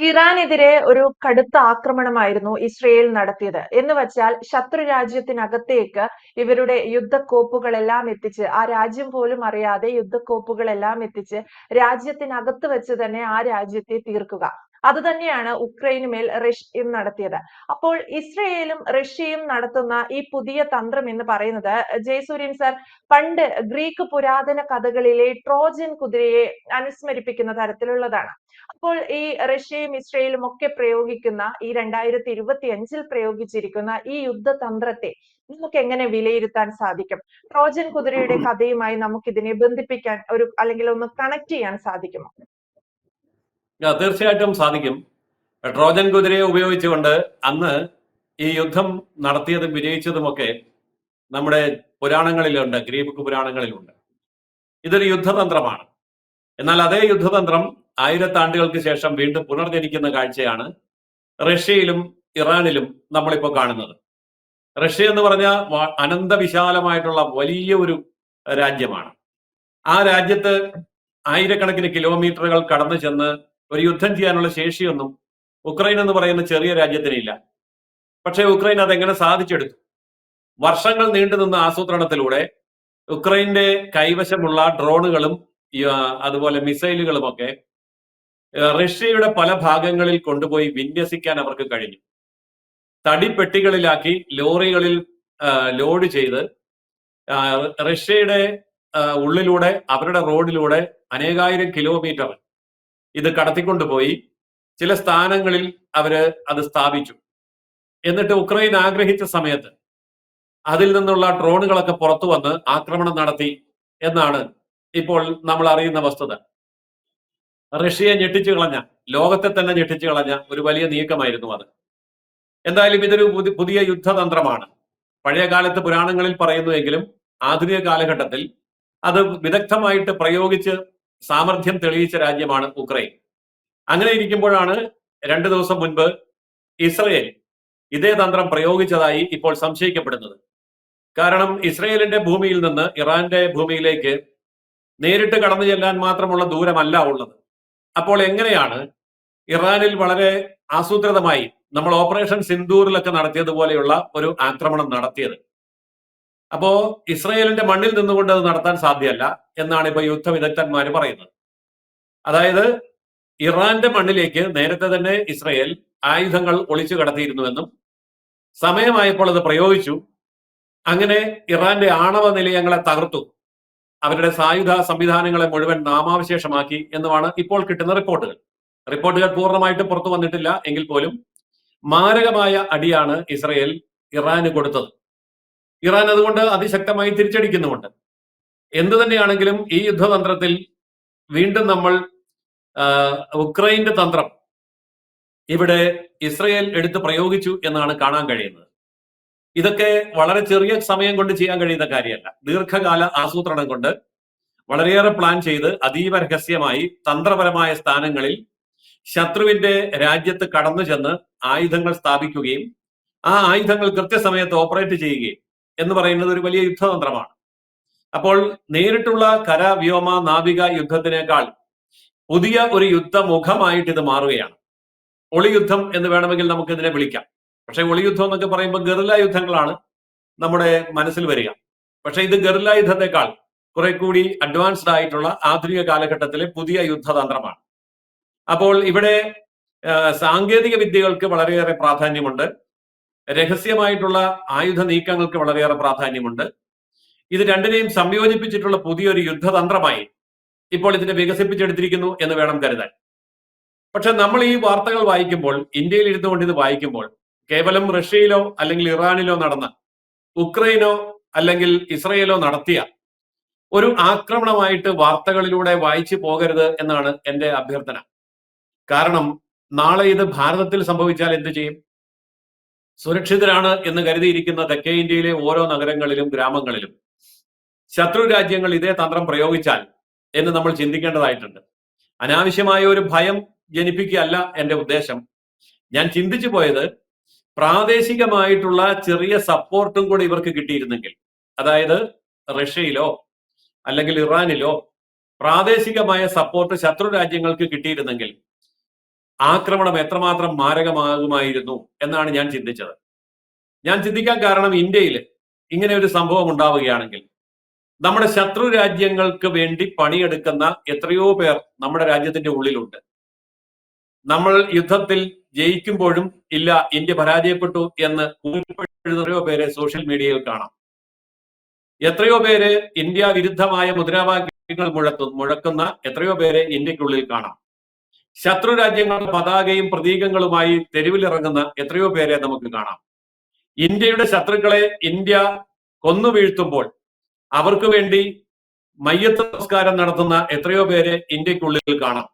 ഇറാനെതിരെ ഒരു കടുത്ത ആക്രമണമായിരുന്നു ഇസ്രയേൽ നടത്തിയത്. എന്ന് വച്ചാൽ ശത്രു രാജ്യത്തിനകത്തേക്ക് ഇവരുടെ യുദ്ധക്കോപ്പുകളെല്ലാം എത്തിച്ച് ആ രാജ്യം പോലും അറിയാതെ യുദ്ധക്കോപ്പുകളെല്ലാം എത്തിച്ച് രാജ്യത്തിനകത്ത് വെച്ച് തന്നെ ആ രാജ്യത്തെ തീർക്കുക. അത് തന്നെയാണ് ഉക്രൈനുമേൽ റഷ്യയും നടത്തിയത്. അപ്പോൾ ഇസ്രയേലും റഷ്യയും നടത്തുന്ന ഈ പുതിയ തന്ത്രം എന്ന് പറയുന്നത് ജയസൂര്യൻ സർ പണ്ട് ഗ്രീക്ക് പുരാതന കഥകളിലെ ട്രോജൻ കുതിരയെ അനുസ്മരിപ്പിക്കുന്ന തരത്തിലുള്ളതാണ്. അപ്പോൾ ഈ റഷ്യയും ഇസ്രയേലും ഒക്കെ പ്രയോഗിക്കുന്ന ഈ രണ്ടായിരത്തി ഇരുപത്തി അഞ്ചിൽ പ്രയോഗിച്ചിരിക്കുന്ന ഈ യുദ്ധതന്ത്രത്തെ നമുക്ക് എങ്ങനെ വിലയിരുത്താൻ സാധിക്കും? ട്രോജൻ കുതിരയുടെ കഥയുമായി നമുക്കിതിനെ ബന്ധിപ്പിക്കാൻ ഒരു അല്ലെങ്കിൽ ഒന്ന് കണക്ട് ചെയ്യാൻ സാധിക്കുമോ? തീർച്ചയായിട്ടും സാധിക്കും. ട്രോജൻ കുതിരയെ ഉപയോഗിച്ചുകൊണ്ട് അന്ന് ഈ യുദ്ധം നടത്തിയതും വിജയിച്ചതുമൊക്കെ നമ്മുടെ പുരാണങ്ങളിലുണ്ട് ഗ്രീക്ക് പുരാണങ്ങളിലുണ്ട്. ഇതൊരു യുദ്ധതന്ത്രമാണ്. എന്നാൽ അതേ യുദ്ധതന്ത്രം ആയിരത്താണ്ടുകൾക്ക് ശേഷം വീണ്ടും പുനർജനിക്കുന്ന കാഴ്ചയാണ് റഷ്യയിലും ഇറാനിലും നമ്മളിപ്പോൾ കാണുന്നത്. റഷ്യ എന്ന് പറഞ്ഞാൽ അനന്തവിശാലമായിട്ടുള്ള വലിയ ഒരു രാജ്യമാണ്. ആ രാജ്യത്ത് ആയിരക്കണക്കിന് കിലോമീറ്ററുകൾ കടന്നു ചെന്ന് ഒരു യുദ്ധം ചെയ്യാനുള്ള ശേഷിയൊന്നും ഉക്രൈൻ എന്ന് പറയുന്ന ചെറിയ രാജ്യത്തിനില്ല. പക്ഷേ ഉക്രൈൻ അതെങ്ങനെ സാധിച്ചെടുത്തു? വർഷങ്ങൾ നീണ്ടുനിന്ന ആസൂത്രണത്തിലൂടെ ഉക്രൈന്റെ കൈവശമുള്ള ഡ്രോണുകളും അതുപോലെ മിസൈലുകളും ഒക്കെ റഷ്യയുടെ പല ഭാഗങ്ങളിൽ കൊണ്ടുപോയി വിന്യസിക്കാൻ അവർക്ക് കഴിഞ്ഞു. തടിപ്പെട്ടികളിലാക്കി ലോറികളിൽ ലോഡ് ചെയ്ത് റഷ്യയുടെ ഉള്ളിലൂടെ അവരുടെ റോഡിലൂടെ അനേകായിരം കിലോമീറ്റർ ഇത് കടത്തിക്കൊണ്ടുപോയി ചില സ്ഥാനങ്ങളിൽ അവർ അത് സ്ഥാപിച്ചു. എന്നിട്ട് ഉക്രൈൻ ആഗ്രഹിച്ച സമയത്ത് അതിൽ നിന്നുള്ള ഡ്രോണുകളൊക്കെ പുറത്തു വന്ന് ആക്രമണം നടത്തി എന്നാണ് ഇപ്പോൾ നമ്മൾ അറിയുന്ന വസ്തുത. റഷ്യയെ ഞെട്ടിച്ചു കളഞ്ഞ ലോകത്തെ തന്നെ ഞെട്ടിച്ചു കളഞ്ഞ ഒരു വലിയ നീക്കമായിരുന്നു അത്. എന്തായാലും ഇതൊരു പുതിയ യുദ്ധതന്ത്രമാണ്. പഴയ കാലത്ത് പുരാണങ്ങളിൽ പറയുന്നുവെങ്കിലും ആധുനിക കാലഘട്ടത്തിൽ അത് വിദഗ്ധമായിട്ട് പ്രയോഗിച്ച് സാമർഥ്യം തെളിയിച്ച രാജ്യമാണ് ഉക്രൈൻ. അങ്ങനെ ഇരിക്കുമ്പോഴാണ് രണ്ട് ദിവസം മുൻപ് ഇസ്രയേൽ ഇതേ തന്ത്രം പ്രയോഗിച്ചതായി ഇപ്പോൾ സംശയിക്കപ്പെടുന്നത്. കാരണം ഇസ്രയേലിന്റെ ഭൂമിയിൽ നിന്ന് ഇറാന്റെ ഭൂമിയിലേക്ക് നേരിട്ട് കടന്നു ചെല്ലാൻ മാത്രമുള്ള ദൂരമല്ല ഉള്ളത്. അപ്പോൾ എങ്ങനെയാണ് ഇറാനിൽ വളരെ ആസൂത്രിതമായി നമ്മൾ ഓപ്പറേഷൻ സിന്ദൂറിലൊക്കെ നടത്തിയതുപോലെയുള്ള ഒരു ആക്രമണം നടത്തിയത്? അപ്പോ ഇസ്രയേലിന്റെ മണ്ണിൽ നിന്നുകൊണ്ട് അത് നടത്താൻ സാധ്യമല്ല എന്നാണ് ഇപ്പൊ യുദ്ധ വിദഗ്ധന്മാർ പറയുന്നത്. അതായത് ഇറാന്റെ മണ്ണിലേക്ക് നേരത്തെ തന്നെ ഇസ്രയേൽ ആയുധങ്ങൾ ഒളിച്ചു കടത്തിയിരുന്നുവെന്നും സമയമായപ്പോൾ അത് പ്രയോഗിച്ചു. അങ്ങനെ ഇറാന്റെ ആണവ നിലയങ്ങളെ തകർത്തു. അവരുടെ സായുധ സംവിധാനങ്ങളെ മുഴുവൻ നാമാവശേഷമാക്കി എന്നുമാണ് ഇപ്പോൾ കിട്ടുന്ന റിപ്പോർട്ടുകൾ. റിപ്പോർട്ടുകൾ പൂർണമായിട്ട് പുറത്തു വന്നിട്ടില്ല. എങ്കിൽ പോലും മാരകമായ അടിയാണ് ഇസ്രയേൽ ഇറാന് കൊടുത്തത്. ഇറാൻ അതുകൊണ്ട് അതിശക്തമായി തിരിച്ചടിക്കുന്നുമുണ്ട്. എന്തു തന്നെയാണെങ്കിലും ഈ യുദ്ധതന്ത്രത്തിൽ വീണ്ടും നമ്മൾ ഉക്രൈന്റെ തന്ത്രം ഇവിടെ ഇസ്രയേൽ എടുത്ത് പ്രയോഗിച്ചു എന്നാണ് കാണാൻ കഴിയുന്നത്. ഇതൊക്കെ വളരെ ചെറിയ സമയം കൊണ്ട് ചെയ്യാൻ കഴിയുന്ന കാര്യമല്ല. ദീർഘകാല ആസൂത്രണം കൊണ്ട് വളരെയേറെ പ്ലാൻ ചെയ്ത് അതീവ രഹസ്യമായി തന്ത്രപരമായ സ്ഥാനങ്ങളിൽ ശത്രുവിന്റെ രാജ്യത്ത് കടന്നു ചെന്ന് ആയുധങ്ങൾ സ്ഥാപിക്കുകയും ആ ആയുധങ്ങൾ കൃത്യസമയത്ത് ഓപ്പറേറ്റ് ചെയ്യുകയും എന്ന് പറയുന്നത് ഒരു വലിയ യുദ്ധതന്ത്രമാണ്. അപ്പോൾ നേരിട്ടുള്ള കര വ്യോമ നാവിക യുദ്ധത്തിനേക്കാൾ പുതിയ ഒരു യുദ്ധമുഖമായിട്ട് ഇത് മാറുകയാണ്. ഒളിയുദ്ധം എന്ന് വേണമെങ്കിൽ നമുക്ക് ഇതിനെ വിളിക്കാം. പക്ഷേ ഒളിയുദ്ധം എന്നൊക്കെ പറയുമ്പോൾ ഗറില്ല യുദ്ധങ്ങളാണ് നമ്മുടെ മനസ്സിൽ വരിക. പക്ഷേ ഇത് ഗറില്ല യുദ്ധത്തെക്കാൾ കുറെ കൂടി അഡ്വാൻസ്ഡ് ആയിട്ടുള്ള ആധുനിക കാലഘട്ടത്തിലെ പുതിയ യുദ്ധതന്ത്രമാണ്. അപ്പോൾ ഇവിടെ സാങ്കേതിക വിദ്യകൾക്ക് വളരെയേറെ പ്രാധാന്യമുണ്ട്. രഹസ്യമായിട്ടുള്ള ആയുധ നീക്കങ്ങൾക്ക് വളരെയേറെ പ്രാധാന്യമുണ്ട്. ഇത് രണ്ടിനെയും സംയോജിപ്പിച്ചിട്ടുള്ള പുതിയൊരു യുദ്ധതന്ത്രമായി ഇപ്പോൾ ഇതിനെ വികസിപ്പിച്ചെടുത്തിരിക്കുന്നു എന്ന് വേണം കരുതാൻ. പക്ഷെ നമ്മൾ ഈ വാർത്തകൾ വായിക്കുമ്പോൾ ഇന്ത്യയിൽ ഇരുന്നുകൊണ്ട് ഇത് വായിക്കുമ്പോൾ കേവലം റഷ്യയിലോ അല്ലെങ്കിൽ ഇറാനിലോ നടന്ന ഉക്രൈനോ അല്ലെങ്കിൽ ഇസ്രയേലോ നടത്തിയ ഒരു ആക്രമണമായിട്ട് വാർത്തകളിലൂടെ വായിച്ചു പോകരുത് എന്നാണ് എന്റെ അഭ്യർത്ഥന. കാരണം നാളെ ഇത് ഭാരതത്തിൽ സംഭവിച്ചാൽ എന്ത് ചെയ്യും? സുരക്ഷിതരാണ് എന്ന് കരുതിയിരിക്കുന്ന തെക്കേ ഇന്ത്യയിലെ ഓരോ നഗരങ്ങളിലും ഗ്രാമങ്ങളിലും ശത്രു രാജ്യങ്ങൾ ഇതേ തന്ത്രം പ്രയോഗിച്ചാൽ എന്ന് നമ്മൾ ചിന്തിക്കേണ്ടതായിട്ടുണ്ട്. അനാവശ്യമായ ഒരു ഭയം ജനിപ്പിക്കുകയല്ല എന്റെ ഉദ്ദേശം. ഞാൻ ചിന്തിച്ചു പോയത് പ്രാദേശികമായിട്ടുള്ള ചെറിയ സപ്പോർട്ടും കൂടി ഇവർക്ക് കിട്ടിയിരുന്നെങ്കിൽ അതായത് റഷ്യയിലോ അല്ലെങ്കിൽ ഇറാനിലോ പ്രാദേശികമായ സപ്പോർട്ട് ശത്രു രാജ്യങ്ങൾക്ക് കിട്ടിയിരുന്നെങ്കിൽ ആക്രമണം എത്രമാത്രം മാരകമാകുമായിരുന്നു എന്നാണ് ഞാൻ ചിന്തിച്ചത്. ഞാൻ ചിന്തിക്കാൻ കാരണം ഇന്ത്യയിൽ ഇങ്ങനെ ഒരു സംഭവം ഉണ്ടാവുകയാണെങ്കിൽ നമ്മുടെ ശത്രു രാജ്യങ്ങൾക്ക് വേണ്ടി പണിയെടുക്കുന്ന എത്രയോ പേർ നമ്മുടെ രാജ്യത്തിന്റെ ഉള്ളിലുണ്ട്. നമ്മൾ യുദ്ധത്തിൽ ജയിക്കുമ്പോഴും ഇല്ല ഇന്ത്യ പരാജയപ്പെട്ടു എന്ന് എത്രയോ പേരെ സോഷ്യൽ മീഡിയയിൽ കാണാം. എത്രയോ പേര് ഇന്ത്യ വിരുദ്ധമായ മുദ്രാവാക്യങ്ങൾ മുഴക്കു മുഴക്കുന്ന എത്രയോ പേരെ ഇന്ത്യക്കുള്ളിൽ കാണാം. ശത്രു രാജ്യങ്ങളുടെ പതാകയും പ്രതീകങ്ങളുമായി തെരുവിലിറങ്ങുന്ന എത്രയോ പേരെ നമുക്ക് കാണാം. ഇന്ത്യയുടെ ശത്രുക്കളെ ഇന്ത്യ കൊന്നു വീഴ്ത്തുമ്പോൾ അവർക്ക് വേണ്ടി മയ്യത്ത് നമസ്കാരം നടത്തുന്ന എത്രയോ പേരെ ഇന്ത്യക്കുള്ളിൽ കാണാം.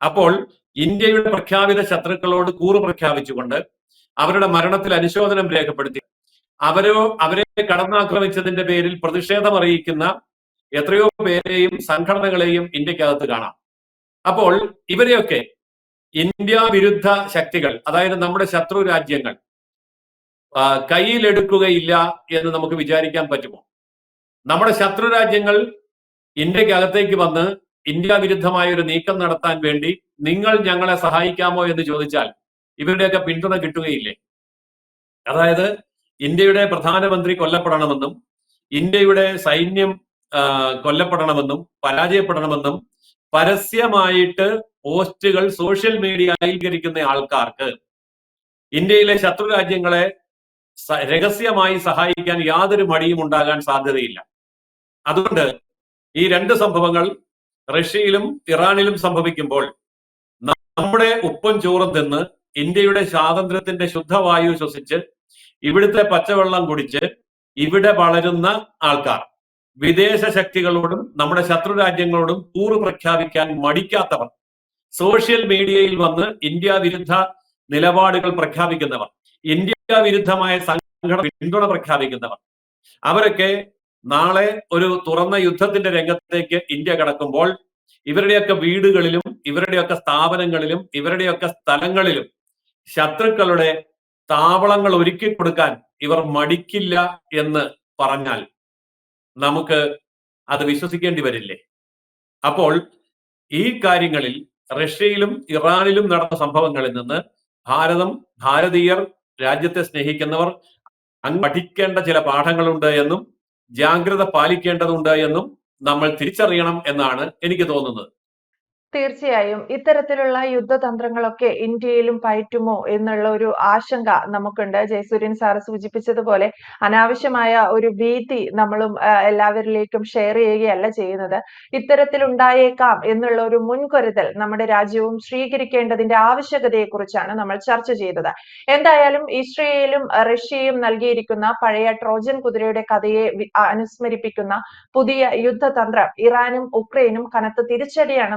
അപ്പോൾ ഇന്ത്യയുടെ പ്രഖ്യാപിത ശത്രുക്കളോട് കൂറ് പ്രഖ്യാപിച്ചുകൊണ്ട് അവരുടെ മരണത്തിൽ അനുശോചനം രേഖപ്പെടുത്തി അവരോ അവരെ കടന്നാക്രമിച്ചതിന്റെ പേരിൽ പ്രതിഷേധം അറിയിക്കുന്ന എത്രയോ പേരെയും സംഘടനകളെയും ഇന്ത്യക്കകത്ത് കാണാം. അപ്പോൾ ഇവരെയൊക്കെ ഇന്ത്യ വിരുദ്ധ ശക്തികൾ അതായത് നമ്മുടെ ശത്രു രാജ്യങ്ങൾ കയ്യിലെടുക്കുകയില്ല എന്ന് നമുക്ക് വിചാരിക്കാൻ പറ്റുമോ? നമ്മുടെ ശത്രു രാജ്യങ്ങൾ ഇന്ത്യക്കകത്തേക്ക് വന്ന് ഇന്ത്യ വിരുദ്ധമായ ഒരു നീക്കം നടത്താൻ വേണ്ടി നിങ്ങൾ ഞങ്ങളെ സഹായിക്കാമോ എന്ന് ചോദിച്ചാൽ ഇവരുടെയൊക്കെ പിന്തുണ കിട്ടുകയില്ലേ? അതായത് ഇന്ത്യയുടെ പ്രധാനമന്ത്രി കൊല്ലപ്പെടണമെന്നും ഇന്ത്യയുടെ സൈന്യം കൊല്ലപ്പെടണമെന്നും പരാജയപ്പെടണമെന്നും പരസ്യമായിട്ട് പോസ്റ്റുകൾ സോഷ്യൽ മീഡിയ അംഗീകരിക്കുന്ന ആൾക്കാർക്ക് ഇന്ത്യയിലെ ശത്രു രാജ്യങ്ങളെ രഹസ്യമായി സഹായിക്കാൻ യാതൊരു മടിയും ഉണ്ടാകാൻ സാധ്യതയില്ല. അതുകൊണ്ട് ഈ രണ്ട് സംഭവങ്ങൾ റഷ്യയിലും ഇറാനിലും സംഭവിക്കുമ്പോൾ നമ്മുടെ ഉപ്പും ചോറും തിന്ന് ഇന്ത്യയുടെ സ്വാതന്ത്ര്യത്തിന്റെ ശുദ്ധവായു ശ്വസിച്ച് ഇവിടുത്തെ പച്ചവെള്ളം കുടിച്ച് ഇവിടെ വളരുന്ന ആൾക്കാർ. വിദേശ ശക്തികളോടും നമ്മുടെ ശത്രു രാജ്യങ്ങളോടും കൂറ് പ്രഖ്യാപിക്കാൻ മടിക്കാത്തവർ. സോഷ്യൽ മീഡിയയിൽ വന്ന് ഇന്ത്യ വിരുദ്ധ നിലപാടുകൾ പ്രഖ്യാപിക്കുന്നവർ. ഇന്ത്യ വിരുദ്ധമായ സംഘടന പിന്തുണ പ്രഖ്യാപിക്കുന്നവർ. അവരൊക്കെ നാളെ ഒരു തുറന്ന യുദ്ധത്തിന്റെ രംഗത്തേക്ക് ഇന്ത്യ കടക്കുമ്പോൾ ഇവരുടെയൊക്കെ വീടുകളിലും ഇവരുടെയൊക്കെ സ്ഥാപനങ്ങളിലും ഇവരുടെയൊക്കെ സ്ഥലങ്ങളിലും ശത്രുക്കളുടെ താവളങ്ങൾ ഒരുക്കി കൊടുക്കാൻ ഇവർ മടിക്കില്ല എന്ന് പറഞ്ഞാൽ നമുക്ക് അത് വിശ്വസിക്കേണ്ടി വരില്ലേ? അപ്പോൾ ഈ കാര്യങ്ങളിൽ റഷ്യയിലും ഇറാനിലും നടന്ന സംഭവങ്ങളിൽ നിന്ന് ഭാരതം ഭാരതീയർ രാജ്യത്തെ സ്നേഹിക്കുന്നവർ അങ്ങ് പഠിക്കേണ്ട ചില പാഠങ്ങളുണ്ട് എന്നും ജാഗ്രത പാലിക്കേണ്ടതുണ്ട് എന്നും നമ്മൾ തിരിച്ചറിയണം എന്നാണ് എനിക്ക് തോന്നുന്നത്. തീർച്ചയായും ഇത്തരത്തിലുള്ള യുദ്ധതന്ത്രങ്ങളൊക്കെ ഇന്ത്യയിലും പയറ്റുമോ എന്നുള്ള ഒരു ആശങ്ക നമുക്കുണ്ട്. ജയസൂര്യൻ സാറ് സൂചിപ്പിച്ചതുപോലെ അനാവശ്യമായ ഒരു ഭീതി നമ്മളും എല്ലാവരിലേക്കും ഷെയർ ചെയ്യുകയല്ല ചെയ്യുന്നത്. ഇത്തരത്തിലുണ്ടായേക്കാം എന്നുള്ള ഒരു മുൻകരുതൽ നമ്മുടെ രാജ്യവും സ്വീകരിക്കേണ്ടതിന്റെ ആവശ്യകതയെക്കുറിച്ചാണ് നമ്മൾ ചർച്ച ചെയ്തത്. എന്തായാലും ഇസ്രയേലും റഷ്യയും നൽകിയിരിക്കുന്ന പഴയ ട്രോജൻ കുതിരയുടെ കഥയെ അനുസ്മരിപ്പിക്കുന്ന പുതിയ യുദ്ധതന്ത്രം ഇറാനും ഉക്രൈനും കനത്ത തിരിച്ചടിയാണ്